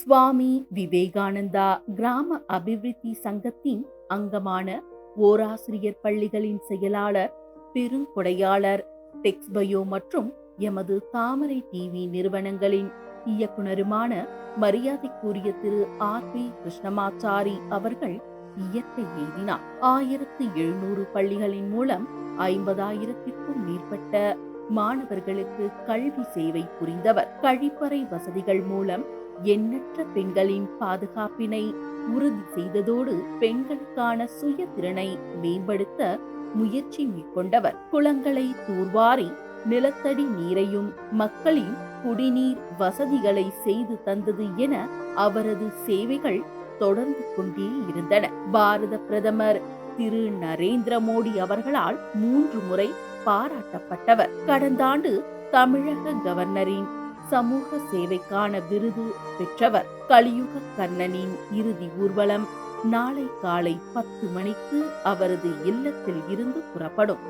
சுவாமி விவேகானந்தா கிராம அபிவிருத்தி சங்கத்தின் அங்கமான ஓராசிரியர் பள்ளிகளின் செயலாளர் பெருங்கொடையாளர் டெக்ஸ்பயோ மற்றும் எமது தாமரை டிவி நிறுவனங்களின் இயக்குனருமான மரியாதைக்குரிய திரு ஆர் பி கிருஷ்ணமாச்சாரி அவர்கள் இயற்கை எய்தினார். ஆயிரத்தி எழுநூறு பள்ளிகளின் மூலம் ஐம்பதாயிரத்திற்கும் மேற்பட்ட மாணவர்களுக்கு கல்வி சேவை புரிந்தவர். கழிப்பறை வசதிகள் மூலம் எண்ணற்ற பெண்களின் பாதுகாப்பினை உறுதி செய்ததோடு பெண்களுக்கான சுய திறனை மேம்படுத்த முயற்சி மேற்கொண்டவர். குளங்களை தூர்வாரி நிலத்தடி நீரையும் மக்களின் குடிநீர் வசதிகளை செய்து தந்தது என அவரது சேவைகள் தொடர்ந்து கொண்டே இருந்தன. பாரத பிரதமர் திரு. நரேந்திர மோடி அவர்களால் மூன்று முறை பாராட்டப்பட்டவர். கடந்த ஆண்டு தமிழக கவர்னரின் சமூக சேவைக்கான விருது பெற்றவர். கலியுக கண்ணனின் இறுதி ஊர்வலம் நாளை காலை பத்து மணிக்கு அவரது இல்லத்தில் இருந்து புறப்படும்.